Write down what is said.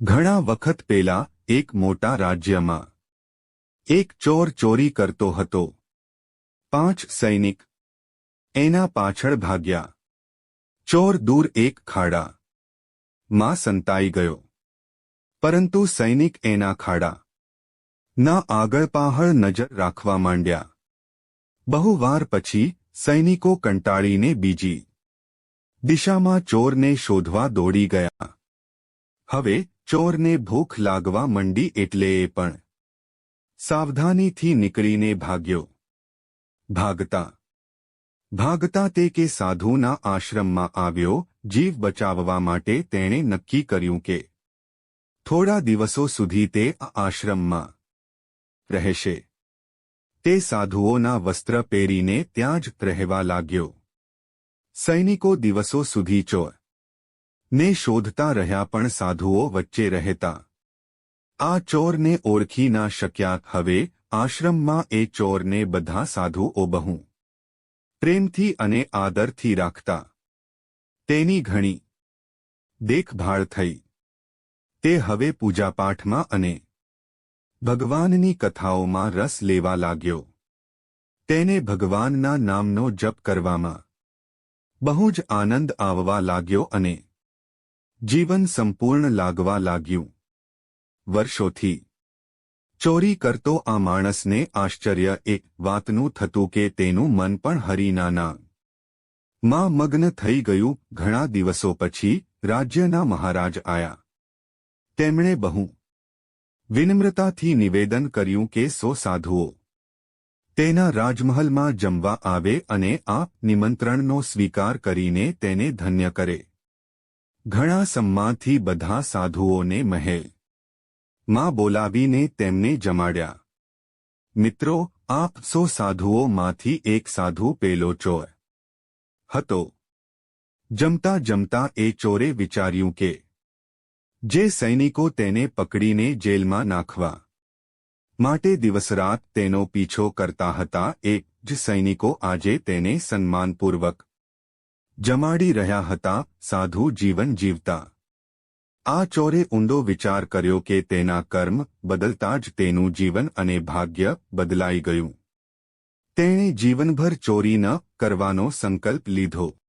ઘણા વખત પેલા એક મોટા રાજ્યમાં એક ચોર ચોરી કરતો હતો. પાંચ સૈનિક એના પાછળ ભાગ્યા. ચોર દૂર એક ખાડા માં સંતાઈ ગયો. પરંતુ સૈનિક એના ખાડા ના આગળ પાહળ નજર રાખવા માંડ્યા. બહુ વાર પછી સૈનિકો કંટાળીને બીજી દિશામાં ચોરને શોધવા દોડી ગયા. હવે ચોરને ભૂખ લાગવા મંડી એટલે એ પણ. સાવધાનીથી નીકળીને ભાગ્યો. ભાગતા. ભાગતા તે કે સાધુના આશ્રમમાં આવ્યો, જીવ બચાવવા માટે તેણે નક્કી કર્યું કે થોડા દિવસો સુધી તે આશ્રમમાં રહેશે. તે સાધુઓના વસ્ત્ર પહેરીને ત્યાં જ રહેવા લાગ્યો. સૈનિકો દિવસો સુધી ચોર ને શોધતા રહ્યા પણ સાધુઓ વચ્ચે રહેતા. આ ચોરને ઓળખી ના શક્યા, હવે આશ્રમમાં એ ચોરને બધા સાધુઓ બહુ પ્રેમથી અને આદરથી રાખતા. તેની ઘણી દેખભાળ થઈ. તે હવે પૂજાપાઠમાં અને ભગવાનની કથાઓમાં રસ લેવા લાગ્યો. તેને ભગવાનના નામનો જપ કરવામાં બહુ જ આનંદ આવવા લાગ્યો અને જીવન સંપૂર્ણ લાગવા લાગ્યું. વર્ષોથી. ચોરી કરતો આ માણસને આશ્ચર્ય એ વાતનું થતું કે તેનું મન પણ હરિનાના. માં મગ્ન થઈ ગયું ઘણા દિવસો પછી રાજ્યના મહારાજ આયા. તેમણે બહુ વિનમ્રતાથી નિવેદન કર્યું કે સો સાધુઓ તેના રાજમહલમાં જમવા આવે અને આ નિમંત્રણનો સ્વીકાર કરીને તેને ધન્ય કરે. ઘણા સમ્માથી બધા સાધુઓને મહેલ. માં બોલાવીને તેમને જમાડ્યા. મિત્રો, આપ સો સાધુઓમાંથી એક સાધુ પેલો ચોર. હતો. જમતા જમતા એ ચોરે વિચાર્યું કે, જે સૈનિકો તેને પકડીને જેલમાં નાખવા માટે દિવસરાત તેનો પીછો કરતા હતા, એ જ સૈનિકો આજે તેને સન્માનપૂર્વક જમાડી રહ્યા હતા, સાધુ જીવન જીવતા. આ ચોરે ઊંડો વિચાર કર્યો કે તેના કર્મ બદલતા જ તેનું જીવન અને ભાગ્ય બદલાઈ ગયું. તેણે જીવનભર ચોરી ન કરવાનો સંકલ્પ લીધો.